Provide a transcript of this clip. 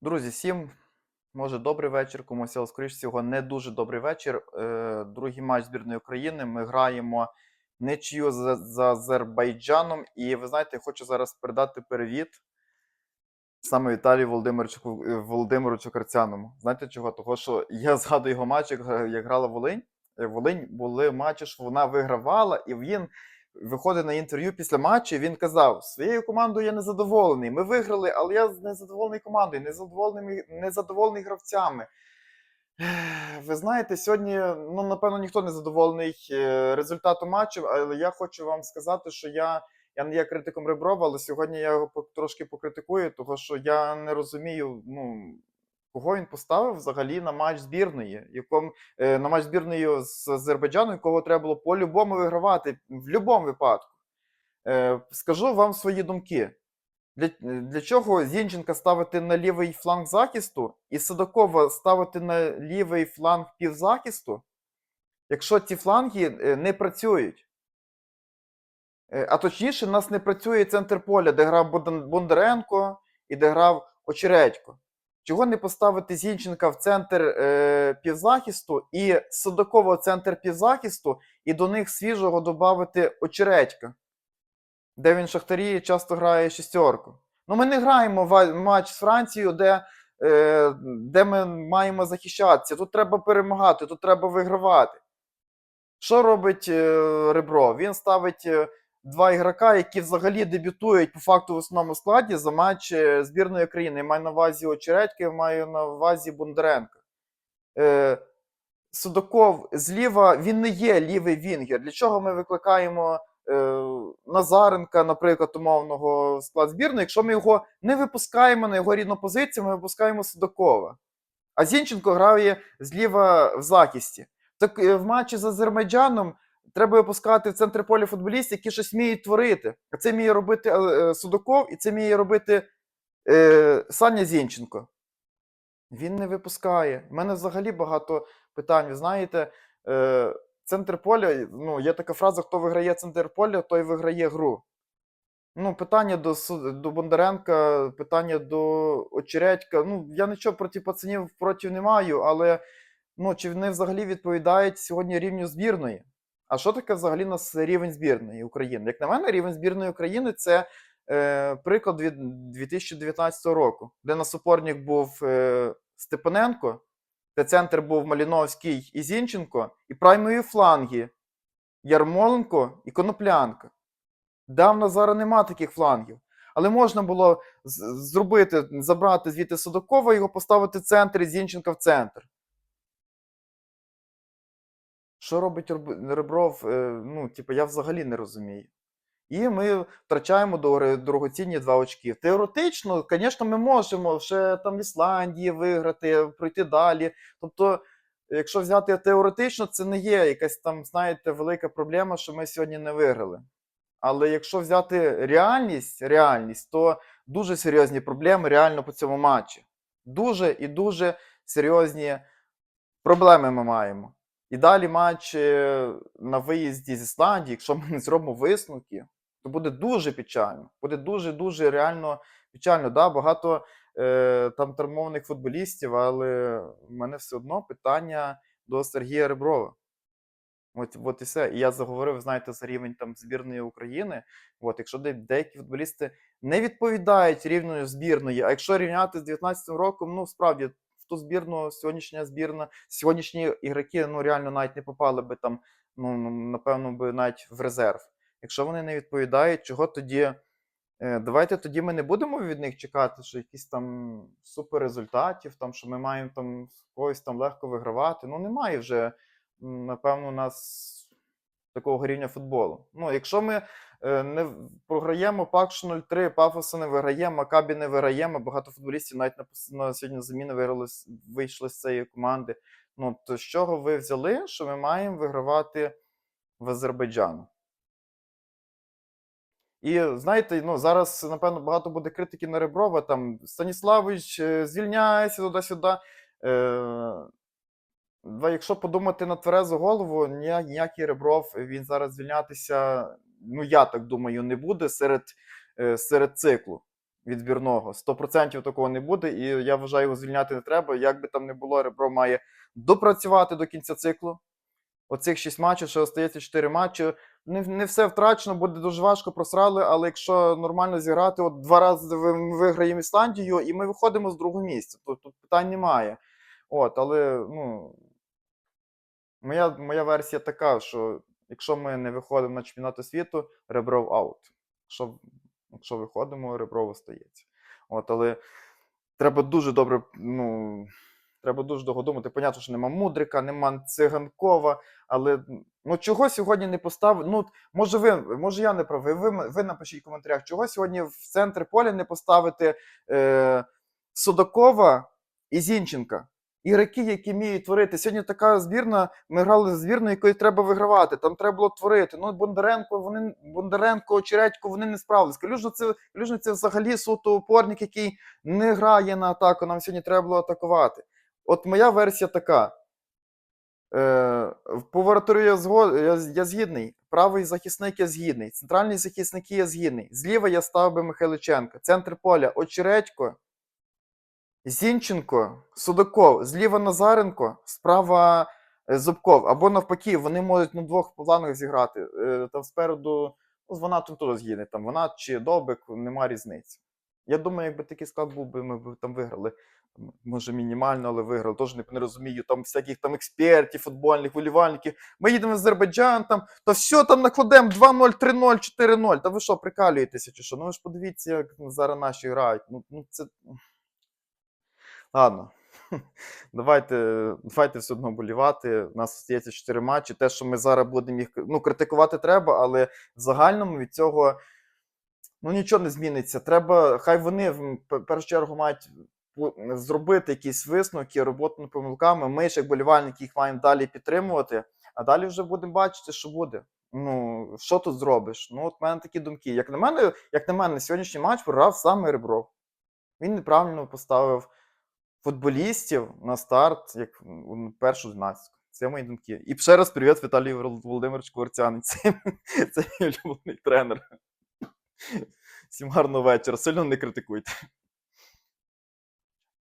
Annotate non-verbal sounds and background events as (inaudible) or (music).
Друзі, всім може добрий вечір, комусь, але скоріш всього, не дуже добрий вечір. Е, Другий матч збірної України. Ми граємо нічию з, з Азербайджаном. І ви знаєте, я хочу зараз передати привіт саме Віталію Володимировичу, Володимировичу Карцяному. Знаєте чого? Того, що я згадую його матч, як, як грала Волинь. Волинь були матчі, що вона вигравала, і він виходить на інтерв'ю після матчу. Він казав: своєю командою я незадоволений. Ми виграли, але я незадоволений командою, незадоволений, незадоволений гравцями. Ви знаєте, сьогодні, ну, напевно, ніхто не задоволений е, результатом матчу, але я хочу вам сказати, що я, я не є критиком Реброва, але сьогодні я його трошки покритикую, тому що я не розумію, ну, кого він поставив взагалі на матч збірної, якому, е, на матч збірної з Азербайджану, якого треба було по-любому вигравати, в будь-якому випадку. Е, скажу вам свої думки. Для, для чого Зінченка ставити на лівий фланг захисту і Садокова ставити на лівий фланг півзахисту, якщо ці фланги е, не працюють? А точніше, у нас не працює центр поля, де грав Бондаренко і де грав Очередько. Чого не поставити Зінченка в центр е, півзахисту і Садокова в центр півзахисту, і до них свіжого додати Очередька? де він в Шахтарі часто грає шістерку. Ну, ми не граємо ва- матч з Францією, де, е, де ми маємо захищатися. Тут треба перемагати, тут треба вигравати. Що робить е, Ребро? Він ставить е, два ігрока, які взагалі дебютують по факту в основному складі за матч збірної країни. Я маю на увазі Очередька, я маю на увазі Бондаренка. Е, Судаков зліва, він не є лівий вінгер. Для чого ми викликаємо е, Назаренка, наприклад, умовного склад збірної, якщо ми його не випускаємо на його рідну позицію, ми випускаємо Судакова. А Зінченко грає зліва в захисті. Так е, в матчі з Азербайджаном треба випускати в центр поля футболістів, які щось вміють творити. А це вміє робити е, е, Судаков і це вміє робити е, Саня Зінченко. Він не випускає. У мене взагалі багато питань. Ви знаєте, е, центр поля, ну, є така фраза: хто виграє центр поля, той виграє гру. Ну, питання до, до Бондаренка, питання до Очередька. Ну, я нічого проти пацанів проти не маю, але ну, чи вони взагалі відповідають сьогодні рівню збірної? А що таке взагалі нас рівень збірної України? Як на мене, рівень збірної України це е, приклад від 2019 року, де на супорник був е, Степаненко, де центр був Маліновський і Зінченко, і праймові фланги Ярмоленко і Коноплянка. Давно зараз нема таких флангів. Але можна було зробити, забрати звідти Судакова, його поставити в центр і Зінченка в центр. Що робить Роб- Ребров? Е, Ну, типу, я взагалі не розумію. І ми втрачаємо дорогоцінні два очки. Теоретично, звісно, ми можемо ще там в Ісландії виграти, пройти далі. Тобто, якщо взяти теоретично, це не є якась там, знаєте, велика проблема, що ми сьогодні не виграли. Але якщо взяти реальність, реальність, то дуже серйозні проблеми реально по цьому матчі. Дуже і дуже серйозні проблеми ми маємо. І далі матч е, на виїзді з Ісландії, якщо ми не зробимо висновки, то буде дуже печально. Буде дуже-дуже реально печально. Да, багато е, там травмованих футболістів, але в мене все одно питання до Сергія Реброва. От, от і все. І я заговорив, знаєте, за рівень там збірної України. От, якщо деякі футболісти не відповідають рівню збірної, а якщо рівняти з 19 роком, ну справді ту збірну сьогоднішня збірна, сьогоднішні ігроки ну реально навіть не попали би там, ну ну, напевно, би навіть в резерв. Якщо вони не відповідають, чого тоді? Е, Давайте тоді ми не будемо від них чекати, що якісь там супер результатів, там, що ми маємо там когось там легко вигравати. Ну, немає вже, напевно, у нас такого рівня футболу. Ну, якщо ми не програємо Пакшу 0-3, Пафоса не виграємо, Макабі не виграємо, багато футболістів навіть на, на сьогодні заміни виграли, вийшли з цієї команди. Ну, то з чого ви взяли, що ми маємо вигравати в Азербайджану? І знаєте, ну зараз напевно багато буде критики на Реброва. Там Станіславович, е, звільняйся туди-сюди. Е, якщо подумати на тверезу голову, ніякий Ребров він зараз звільнятися, ну я так думаю, не буде серед, е, серед циклу. від збірного. 100% такого не буде, і я вважаю, його звільняти не треба. Як би там не було, ребро має допрацювати до кінця циклу. Оцих 6 матчів, ще остається 4 матчі. Не, не все втрачено, буде дуже важко просрали, але якщо нормально зіграти, от два рази ми виграємо Ісландію, і ми виходимо з другого місця. Тут, тут питань немає. От, але ну, моя, моя версія така, що якщо ми не виходимо на чемпіонати світу, Ребров аут. Якщо, якщо виходимо, Ребров остається. От, але треба дуже добре, ну, треба дуже довго думати. Понятно, що нема Мудрика, нема Циганкова, але ну, чого сьогодні не поставили? Ну, може, ви, може, я не правий. Ви, ви напишіть в коментарях, чого сьогодні в центр поля не поставити е, Судакова і Зінченка. Ігроки, які вміють творити. Сьогодні така збірна. Ми грали з збірною, якою треба вигравати. Там треба було творити. Ну, Бондаренко, вони Бондаренко, Очередько, вони не справились. Калюжно це, Калюжно це взагалі суто опорник, який не грає на атаку. Нам сьогодні треба було атакувати. От моя версія така. Е, по воротарю я, зго... я, я згідний. Правий захисник я згідний. Центральний захисник я згідний. Зліва я став би Михайличенка. Центр поля Очередько, Зінченко, Судаков, зліва Назаренко, справа е, Зубков. Або навпаки, вони можуть на двох планах зіграти. Е, Там спереду, ну, з Ванатом теж згідний. Там Ванат чи Довбик, нема різниці. Я думаю, якби такий склад був би, ми б там виграли. Може, мінімально, але виграли. Тож не, не розумію, там всяких там експертів, футбольних, волівальників. Ми їдемо в Азербайджан, там, то все там накладемо 2-0, 3-0, 4-0. Та ви що, прикалюєтеся чи що? Ну ви ж подивіться, як зараз наші грають. Ну, ну це. Ладно. (laughs) Давайте, давайте все одно болівати. У нас остається 4 матчі. Те, що ми зараз будемо їх ну, критикувати треба, але в загальному від цього ну, нічого не зміниться. Треба, хай вони в першу чергу мають зробити якісь висновки, роботу над помилками. Ми ж, як болівальники, їх маємо далі підтримувати, а далі вже будемо бачити, що буде. Ну, що тут зробиш? Ну, от в мене такі думки. Як на мене, як на мене, сьогоднішній матч програв саме Ребров. Він неправильно поставив футболістів на старт, як м, першу 12. Це мої думки. І ще раз привіт Віталію Володимирович Це, це мій улюблений тренер. Всім гарного вечора. Сильно не критикуйте.